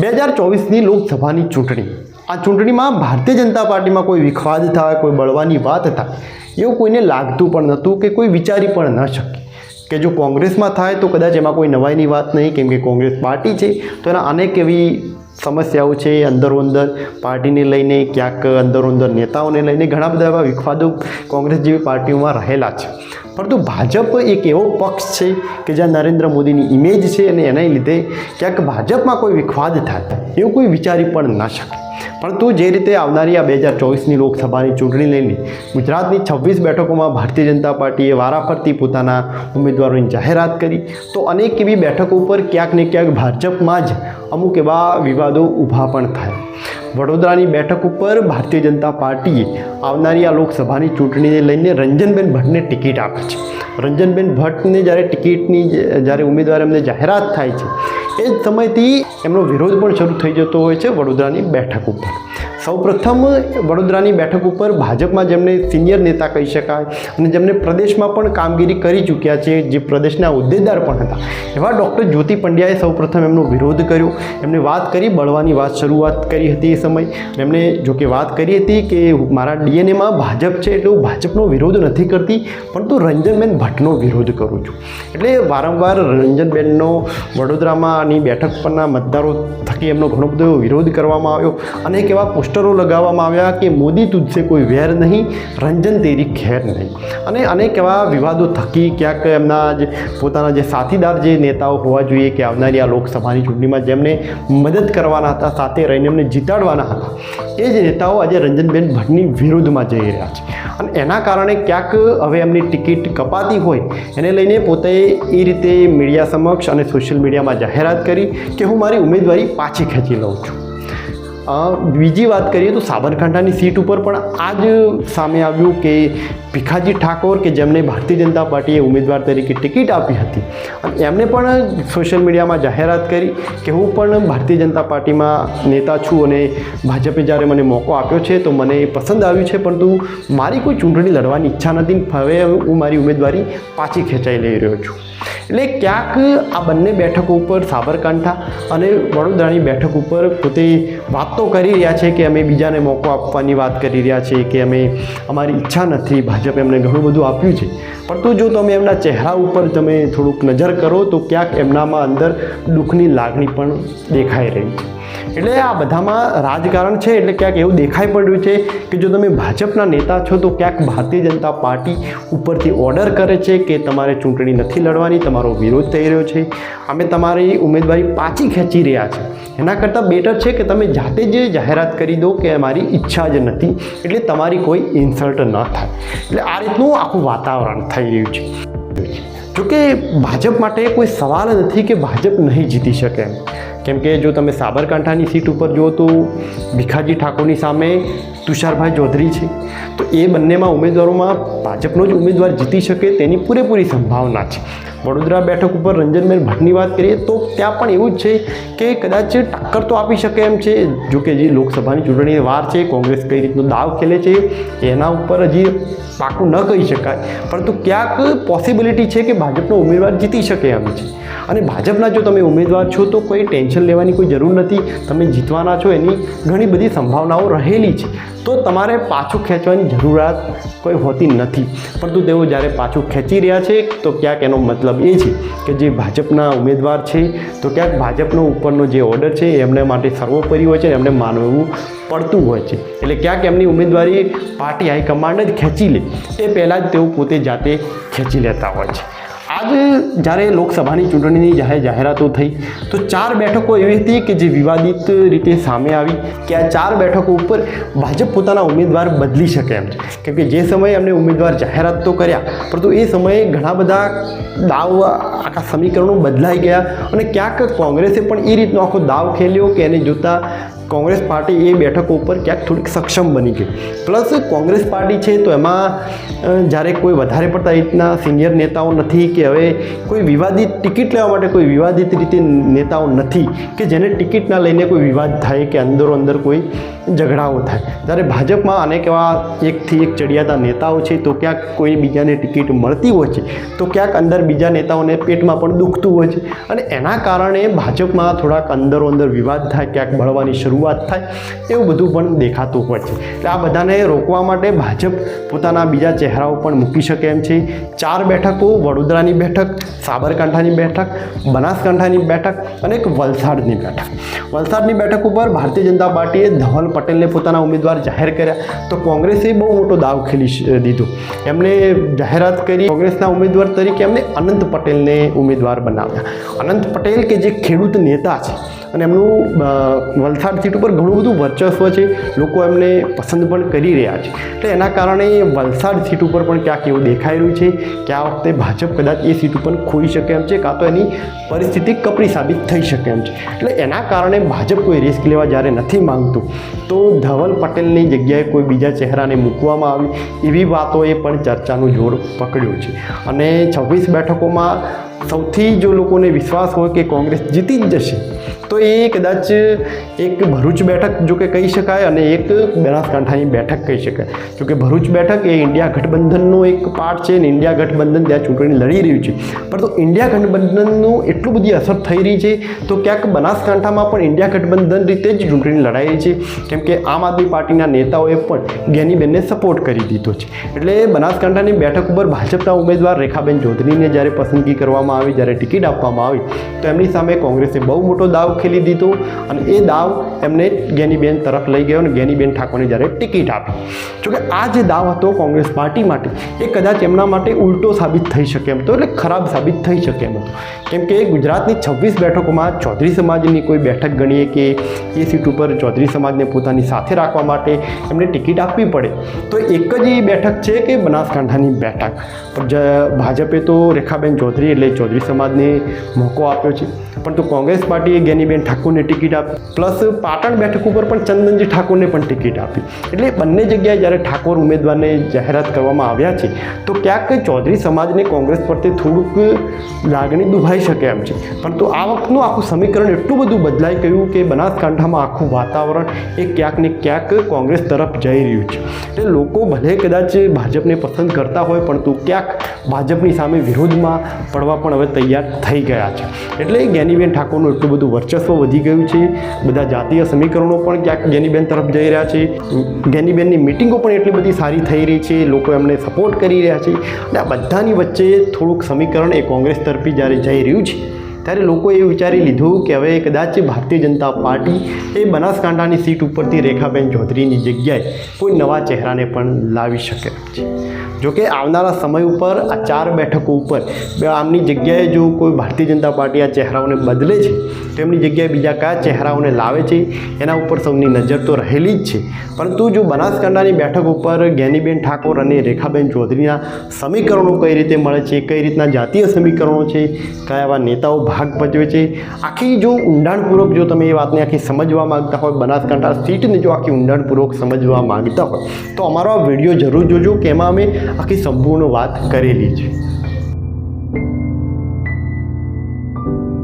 બે હજાર ચોવીસની લોકસભાની ચૂંટણી. આ ચૂંટણીમાં ભારતીય જનતા પાર્ટીમાં કોઈ વિખવાદ થાય, કોઈ બળવાની વાત થાય, એવું કોઈને લાગતું પણ નહોતું કે કોઈ વિચારી પણ ન શકે. કે જો કોંગ્રેસમાં થાય તો કદાચ એમાં કોઈ નવાઈની વાત નહીં, કેમ કે કોંગ્રેસ પાર્ટી છે, તો એના અનેક એવી સમસ્યાઓ છે, અંદરો અંદર પાર્ટીને લઈને, ક્યાંક અંદરો અંદર નેતાઓને લઈને ઘણા બધા એવા વિખવાદો કોંગ્રેસ જેવી પાર્ટીઓમાં રહેલા છે. પરંતુ ભાજપ એક એવો પક્ષ છે કે જ્યાં નરેન્દ્ર મોદીની ઇમેજ છે અને એના લીધે ક્યાંક ભાજપમાં કોઈ વિખવાદ થાય, એવું કોઈ વિચારી પણ ન શકે. પરંતુ જે રીતે આવનારી આ બે હજાર ચોવીસની લોકસભાની ચૂંટણી લઈને ગુજરાતની છવ્વીસ બેઠકોમાં ભારતીય જનતા પાર્ટીએ વારાફરતી પોતાના ઉમેદવારોની જાહેરાત કરી, તો અનેક એવી બેઠકો ઉપર ક્યાંક ને ક્યાંક ભાજપમાં જ અમુક એવા વિવાદો ઊભા પણ થાય. વડોદરાની બેઠક ઉપર ભારતીય જનતા પાર્ટીએ આવનારી આ લોકસભાની ચૂંટણીને લઈને રંજનબેન ભટ્ટને ટિકિટ આપે છે. રંજનબેન ભટ્ટને જ્યારે ટિકિટની જ્યારે ઉમેદવાર એમને જાહેરાત થાય છે, એ જ સમયથી એમનો વિરોધ પણ શરૂ થઈ જતો હોય છે વડોદરાની બેઠક ઉપર. સૌપ્રથમ વડોદરાની બેઠક ઉપર ભાજપમાં જેમને સિનિયર નેતા કહી શકાય અને જેમને પ્રદેશમાં પણ કામગીરી કરી ચૂક્યા છે, જે પ્રદેશના હોદ્દેદાર પણ હતા. એવા ડૉક્ટર જ્યોતિ પંડ્યાએ સૌપ્રથમ એમનો વિરોધ કર્યો. એમને વાત કરી, બળવાની વાત શરૂઆત કરી હતી એ સમય. એમણે જો કે વાત કરી હતી કે મારા ડીએનએમાં ભાજપ છે એટલે હું ભાજપનો વિરોધ નથી કરતી, પરંતુ રંજનબેન ભટ્ટનો વિરોધ કરું છું. એટલે વારંવાર રંજનબેનનો વડોદરામાંની બેઠક પરના મતદારો થકી એમનો ઘણો બધો વિરોધ કરવામાં આવ્યો. અનેક એવા પોસ્ટરો લગાવવામાં આવ્યા કે મોદી તુજસે કોઈ વેર નહીં, રંજન તેરી ખેર નહીં. અને અનેક એવા વિવાદો થકી ક્યાંક એમના જે પોતાના જે સાથીદાર જે નેતાઓ હોવા જોઈએ કે આવનારી આ લોકસભાની ચૂંટણીમાં જેમને મદદ કરવાના હતા, સાથે રહીને એમને જીતાડવાના હતા. એ જ નેતાઓ આજે રંજનબેન ભટ્ટની વિરુદ્ધમાં જઈ રહ્યા છે. અને એના કારણે ક્યાંક હવે એમની ટિકિટ કપાતી હોય, એને લઈને પોતે એ રીતે મીડિયા સમક્ષ અને સોશિયલ મીડિયામાં જાહેરાત કરી કે હું મારી ઉમેદવારી પાછી ખેંચી લઉં છું. બીજી વાત કરીએ તો સાબરકાંઠાની સીટ ઉપર પણ આ જ સામે આવ્યું કે ભીખાજી ઠાકોર કે જેમને ભારતીય જનતા પાર્ટીએ ઉમેદવાર તરીકે ટિકિટ આપી હતી. અને એમને પણ સોશિયલ મીડિયામાં જાહેરાત કરી કે હું પણ ભારતીય જનતા પાર્ટીમાં નેતા છું અને ભાજપે જ્યારે મને મોકો આપ્યો છે તો મને પસંદ આવ્યું છે, પરંતુ મારી કોઈ ચૂંટણી લડવાની ઈચ્છા નથી. હવે હું મારી ઉમેદવારી પાછી ખેંચાઈ લઈ રહ્યો છું. એટલે ક્યાંક આ બંને બેઠકો ઉપર સાબરકાંઠા અને વડોદરાની બેઠક ઉપર પોતે વાતો કરી રહ્યા છે કે અમે બીજાને મોકો આપવાની વાત કરી રહ્યા છે કે અમે અમારી ઈચ્છા નથી, ભાજપે એમને ઘણું બધું આપ્યું છે. પરંતુ જો તમે એમના ચહેરા ઉપર તમે થોડુંક નજર કરો તો ક્યાંક એમનામાં અંદર દુઃખની લાગણી પણ દેખાઈ રહી છે. એટલે આ બધામાં રાજકારણ છે એટલે ક્યાંક એવું દેખાઈ પડ્યું છે કે જો તમે ભાજપના નેતા છો તો ક્યાંક ભારતીય જનતા પાર્ટી ઉપરથી ઓર્ડર કરે છે કે તમારે ચૂંટણી નથી લડવાની, તમારો વિરોધ થઈ રહ્યો છે. અમે તમારી ઉમેદવારી પાછી ખેંચી રહ્યા છે. એના કરતાં બેટર છે કે તમે જાતે જ જાહેરાત કરી દો કે મારી ઈચ્છા જ નથી. એટલે તમારી કોઈ ઇન્સલ્ટ ન થાય. એટલે આ રીતનું આખું વાતાવરણ થઈ રહ્યું છે. જોકે ભાજપ માટે કોઈ સવાલ નથી કે ભાજપ નહીં જીતી શકે કેમ કે જો તમે સાબરકાંઠાની સીટ ઉપર જુઓ તો ભીખાજી ઠાકોરની સામે તુષારભાઈ ચૌધરી છે. તો એ બંનેમાં ઉમેદવારોમાં ભાજપનો જ ઉમેદવાર જીતી શકે તેની પૂરેપૂરી સંભાવના છે. વડોદરા બેઠક ઉપર રંજનબેન ભટ્ટની વાત કરીએ તો ત્યાં પણ એવું જ છે કે કદાચ ટક્કર તો આપી શકે એમ છે. જો કે જે લોકસભાની ચૂંટણીની વાર છે, કોંગ્રેસ કઈ રીતનો દાવ ખેલે છે, એના ઉપર હજી પાકું ન કહી શકાય. પરંતુ ક્યાંક પોસિબિલિટી છે કે ભાજપનો ઉમેદવાર જીતી શકે એમ છે. અને ભાજપના જો તમે ઉમેદવાર છો તો કોઈ ટેન્શન લેવાની કોઈ જરૂર નથી. તમે જીતવાના છો એની ઘણી બધી સંભાવનાઓ રહેલી છે. તો તમારે પાછું ખેંચવાની જરૂરિયાત કોઈ હોતી નથી. પરંતુ તેઓ જ્યારે પાછું ખેંચી રહ્યા છે, તો ક્યાંક એનો મતલબ એ છે કે જે ભાજપના ઉમેદવાર છે, તો ક્યાંક ભાજપનો ઉપરનો જે ઓર્ડર છે, એમને માટે સર્વોપરી હોય છે, એમને માનવું પડતું હોય છે. એટલે ક્યાંક એમની ઉમેદવારી પાર્ટી હાઈકમાન્ડ જ ખેંચી લે. એ પહેલાં જ તેઓ પોતે જાતે ખેંચી લેતા હોય છે. આજ જ્યારે લોકસભાની ચૂંટણીની જાહેર જાહેરાતો થઈ, તો ચાર બેઠકો એવી હતી કે જે વિવાદિત રીતે સામે આવી કે આ ચાર બેઠકો ઉપર ભાજપ પોતાના ઉમેદવાર બદલી શકે એમ છે. કેમ જે સમયે એમને ઉમેદવાર જાહેરાત તો કર્યા, પરંતુ એ સમયે ઘણા બધા દાવ આખા સમીકરણો બદલાઈ ગયા અને ક્યાંક કોંગ્રેસે પણ એ રીતનો આખો દાવ ખેલ્યો કે એને જોતાં કોંગ્રેસ પાર્ટી એ બેઠકો ઉપર ક્યાંક થોડીક સક્ષમ બની ગઈ. પ્લસ કોંગ્રેસ પાર્ટી છે તો એમાં જ્યારે કોઈ વધારે પડતા રીતના સિનિયર નેતાઓ નથી કે હવે કોઈ વિવાદિત ટિકિટ લેવા માટે કોઈ વિવાદિત રીતે નેતાઓ નથી કે જેને ટિકિટના લઈને કોઈ વિવાદ થાય કે અંદરો અંદર કોઈ ઝઘડાઓ થાય. જ્યારે ભાજપમાં અનેક એવા એકથી એક ચડિયાતા નેતાઓ છે તો ક્યાંક કોઈ બીજાને ટિકિટ મળતી હોય છે, તો ક્યાંક અંદર બીજા નેતાઓને પેટમાં પણ દુખતું હોય છે. અને એના કારણે ભાજપમાં થોડાક અંદરો અંદર વિવાદ થાય, ક્યાંક બળવાની શરૂઆત થાય એવું બધું પણ દેખાતું હોય છે. એટલે આ બધાને રોકવા માટે ભાજપ પોતાના બીજા ચહેરાઓ પણ મૂકી શકે એમ છે. ચાર બેઠકો, વડોદરાની બેઠક, સાબરકાંઠાની બેઠક, બનાસકાંઠાની બેઠક અને એક વલસાડની બેઠક. વલસાડની બેઠક ઉપર ભારતીય જનતા પાર્ટીએ ધવલ પટેલને પોતાના ઉમેદવાર જાહેર કર્યા. તો કોંગ્રેસે બહુ મોટો દાવ ખેલી દીધો. એમણે જાહેરાત કરી કોંગ્રેસના ઉમેદવાર તરીકે એમને અનંત પટેલને ઉમેદવાર બનાવ્યા. અનંત પટેલ કે જે ખેડૂત નેતા છે અને એમનું વલસાડ સીટ ઉપર ઘણું બધું વર્ચસ્વ છે. લોકો એમને પસંદ પણ કરી રહ્યા છે. એટલે એના કારણે વલસાડ સીટ ઉપર પણ ક્યાંક એવું દેખાઈ રહ્યું છે કે આ વખતે ભાજપ કદાચ એ સીટ ઉપર ખોઈ શકે એમ છે, કાં તો એની પરિસ્થિતિ કપરી સાબિત થઈ શકે એમ છે. એટલે એના કારણે ભાજપ કોઈ રિસ્ક લેવા જ્યારે નથી માંગતું, તો ધવલ પટેલની જગ્યાએ કોઈ બીજા ચહેરાને મૂકવામાં આવી એવી વાતોએ પણ ચર્ચાનું જોર પકડ્યું છે. અને છવ્વીસ બેઠકોમાં સૌથી જો લોકોને વિશ્વાસ હોય કે કોંગ્રેસ જીતી જ જશે, તો એ કદાચ એક ભરૂચ બેઠક જો કે કહી શકાય અને એક બનાસકાંઠાની બેઠક કહી શકાય. જો કે ભરૂચ બેઠક એ ઇન્ડિયા ગઠબંધનનો એક પાર્ટ છે અને ઇન્ડિયા ગઠબંધન ત્યાં ચૂંટણી લડી રહ્યું છે. પરંતુ ઇન્ડિયા ગઠબંધનનું એટલું બધી અસર થઈ રહી છે, તો ક્યાંક બનાસકાંઠામાં પણ ઇન્ડિયા ગઠબંધન રીતે જ ચૂંટણી લડાઈ રહી છે. કેમ કે આમ આદમી પાર્ટીના નેતાઓએ પણ જ્ઞાનીબેનને સપોર્ટ કરી દીધો છે. એટલે બનાસકાંઠાની બેઠક ઉપર ભાજપના ઉમેદવાર રેખાબેન ચૌધરીને જ્યારે પસંદગી કરવામાં આવી, જ્યારે ટિકિટ આપવામાં આવી, તો એમની સામે કોંગ્રેસે બહુ મોટો દાવ ખેલી દીધો અને એ દાવ એમને ગેનીબેન તરફ લઈ ગયો અને ગેનીબેન ઠાકોરને જ્યારે ટિકિટ આપી. જોકે આ જે દાવ હતો કોંગ્રેસ પાર્ટી માટે, એ કદાચ એમના માટે ઉલટો સાબિત થઈ શકે એમ તો, એટલે ખરાબ સાબિત થઈ શકે એમ હતો. કેમ કે ગુજરાતની છવ્વીસ બેઠકોમાં ચૌધરી સમાજની કોઈ બેઠક ગણીએ કે એ સીટ ઉપર ચૌધરી સમાજને પોતાની સાથે રાખવા માટે એમને ટિકિટ આપવી પડે, તો એક જ એ બેઠક છે કે બનાસકાંઠાની બેઠક. ભાજપે તો રેખાબેન ચૌધરી એટલે ચૌધરી સમાજને મોકો આપ્યો છે. પરંતુ કોંગ્રેસ પાર્ટીએ જ્ઞાનીબેન ઠાકોરને ટિકિટ આપી, પ્લસ પાટણ બેઠક ઉપર પણ ચંદનજી ઠાકોરને પણ ટિકિટ આપી. એટલે બંને જગ્યાએ જ્યારે ઠાકોર ઉમેદવારને જાહેરાત કરવામાં આવ્યા છે, તો ક્યાંક ચૌધરી સમાજને કોંગ્રેસ પ્રત્યે થોડુંક લાગણી દુભાઈ શકે એમ છે. પરંતુ આ વખતનું આખું સમીકરણ એટલું બધું બદલાઈ ગયું કે બનાસકાંઠામાં આખું વાતાવરણ એ ક્યાંક ને ક્યાંક કોંગ્રેસ તરફ જઈ રહ્યું છે. એટલે લોકો ભલે કદાચ ભાજપને પસંદ કરતા હોય, પરંતુ ક્યાંક ભાજપની સામે વિરોધમાં પડવા પણ હવે તૈયાર થઈ ગયા છે. એટલે જ્ઞાનીબેન ઠાકોરનું એટલું બધું વર્ચસ્વ વધી ગયું છે. બધા જાતીય સમીકરણો પણ ક્યાંક જ્ઞાનીબેન તરફ જઈ રહ્યા છે. જ્ઞાનીબેનની મિટિંગો પણ એટલી બધી સારી થઈ રહી છે. લોકો એમને સપોર્ટ કરી રહ્યા છે. અને આ બધાની વચ્ચે થોડુંક સમીકરણ એ કોંગ્રેસ તરફી જ્યારે જઈ રહ્યું છે ત્યારે લોકોએ વિચારી લીધું કે હવે કદાચ ભારતીય જનતા પાર્ટી એ બનાસકાંઠાની સીટ ઉપરથી રેખાબેન ચૌધરીની જગ્યાએ કોઈ નવા ચહેરાને પણ લાવી શકે છે. જોકે આવનારા સમય ઉપર આ ચાર બેઠકો ઉપર આમની જગ્યાએ જો કોઈ ભારતીય જનતા પાર્ટી આ ચહેરાઓને બદલે છે તો એમની જગ્યાએ બીજા કયા ચહેરાઓને લાવે છે, એના ઉપર સૌની નજર તો રહેલી જ છે. પરંતુ જો બનાસકાંઠાની બેઠક ઉપર જ્ઞાનીબેન ઠાકોર અને રેખાબેન ચૌધરીના સમીકરણો કઈ રીતે મળે છે, કઈ રીતના જાતીય સમીકરણો છે, કયા એવા નેતાઓ ભાગ ભજવે છે. આખી જો ઊંડાણપૂર્વક જો તમે એ વાતને આખી સમજવા માગતા હોય, બનાસકાંઠા સીટને જો આખી ઊંડાણપૂર્વક સમજવા માગતા હોય, તો અમારો આ વીડિયો જરૂર જોજો કે એમાં અમે આખી સંપૂર્ણ વાત કરેલી છે.